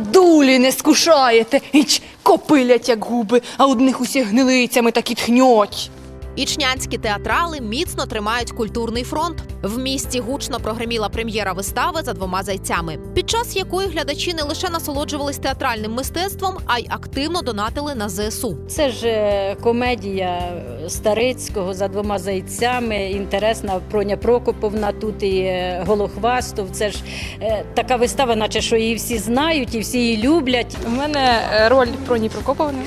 дулі не скушаєте. Іч, копилять, як губи, а одних усіх гнилицями так і тхньоть. Ічнянські театрали міцно тримають культурний фронт. В місті гучно прогреміла прем'єра вистави за двома зайцями, під час якої глядачі не лише насолоджувались театральним мистецтвом, а й активно донатили на ЗСУ. Це ж е, комедія Старицького за двома зайцями. Інтересна Проня Прокоповна тут і е, Голохвастов. Це ж е, така вистава, наче що її всі знають і всі її люблять. У мене роль Проні Прокоповни,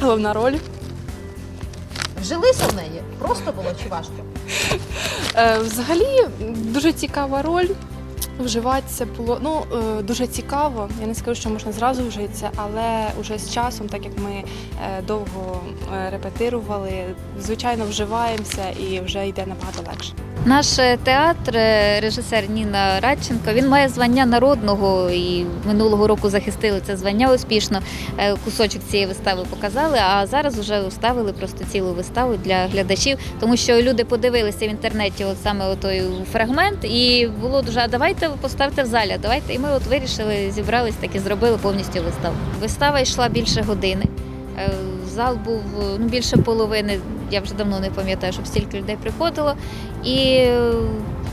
головна роль. Вжилися в неї просто було чи важко? Е, Взагалі дуже цікава роль. Вживатися було ну е, дуже цікаво. Я не скажу, що можна зразу вжитися, але вже з часом, так як ми е, довго е, репетирували, звичайно, вживаємося і вже йде набагато легше. Наш театр, режисер Ніна Радченко, він має звання народного і минулого року захистили це звання успішно. Кусочок цієї вистави показали, а зараз вже вставили просто цілу виставу для глядачів, тому що люди подивилися в інтернеті, от саме той фрагмент, і було дуже, а давайте ви поставте в залі, давайте. І ми от вирішили, зібрались так і зробили повністю виставу. Вистава йшла більше години. Е, Зал був ну, більше половини. Я вже давно не пам'ятаю, щоб стільки людей приходило. І е,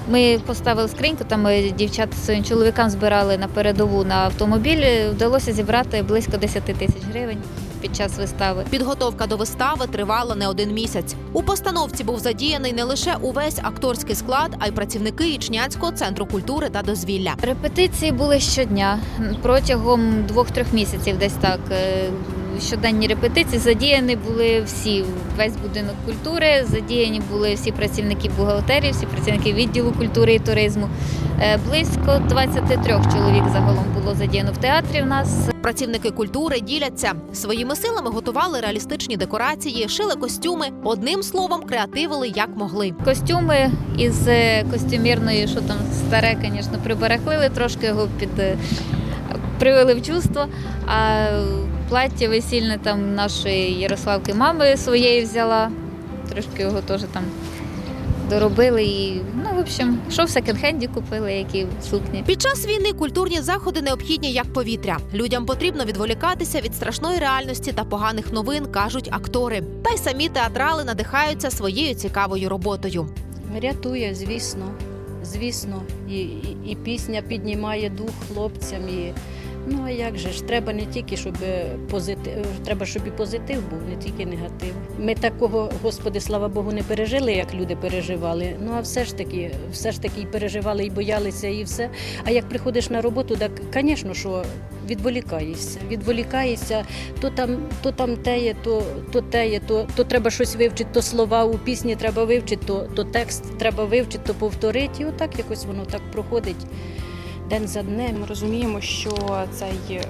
ми поставили скриньку, там ми дівчата своїм чоловікам збирали на передову на автомобіль. Вдалося зібрати близько 10 тисяч гривень під час вистави. Підготовка до вистави тривала не один місяць. У постановці був задіяний не лише увесь акторський склад, а й працівники Ічнянського центру культури та дозвілля. Репетиції були щодня протягом двох-трьох місяців, десь так. Щоденні репетиції задіяні були всі, весь будинок культури, задіяні були всі працівники бухгалтерії, всі працівники відділу культури і туризму. Е, Близько 23 чоловік загалом було задіяно в театрі. В нас Працівники культури діляться своїми силами, готували реалістичні декорації, шили костюми. Одним словом, креативили як могли. костюми із е, костюмірної, що там старе, звісно, прибарахлили, трошки його під е, привели в чувство. А плаття весільне там нашої Ярославки мами своєї взяла. Трошки його теж там доробили і, ну, в общем, що в секонд-хенді купили, які сукні. Під час війни культурні заходи необхідні як повітря. Людям потрібно відволікатися від страшної реальності та поганих новин, кажуть актори. Та й самі театрали надихаються своєю цікавою роботою. Рятує, звісно. Звісно, і, і, і пісня піднімає дух хлопцям. І, ну а як же ж, треба не тільки, щоб позитив, треба, щоб і позитив був, не тільки негатив. Ми такого, Господи, слава Богу, не пережили, як люди переживали. Ну а все ж таки, все ж таки і переживали, і боялися, і все. А як приходиш на роботу, так, звісно, що відволікаєшся. Відволікаєшся, то там, то там теє, то, то теє, то, то треба щось вивчити, то слова у пісні треба вивчити, то, то текст треба вивчити, то повторити. І отак якось воно так проходить день за днем. Ми розуміємо, що цей, е,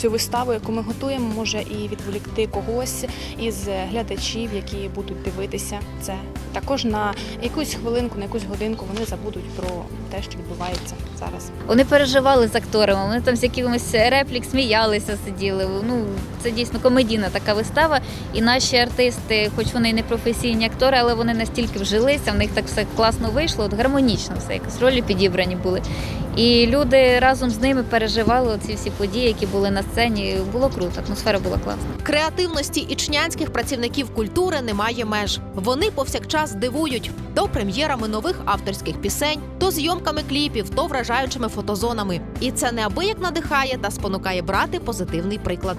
цю виставу, яку ми готуємо, може і відволікти когось із глядачів, які будуть дивитися це. Також на якусь хвилинку, на якусь годинку вони забудуть про те, що відбувається зараз. Вони переживали з акторами, вони там з якимось реплік сміялися, сиділи. Ну, це дійсно комедійна така вистава. І наші артисти, хоч вони й не професійні актори, але вони настільки вжилися, в них так все класно вийшло, от гармонічно все, якось ролі підібрані були. І люди разом з ними переживали ці всі події, які були на сцені. Було круто, атмосфера була класна. Креативності ічнянських працівників культури немає меж. Вони повсякчас дивують то прем'єрами нових авторських пісень, то зйомками кліпів, то вражаючими фотозонами. І це неабияк надихає та спонукає брати позитивний приклад.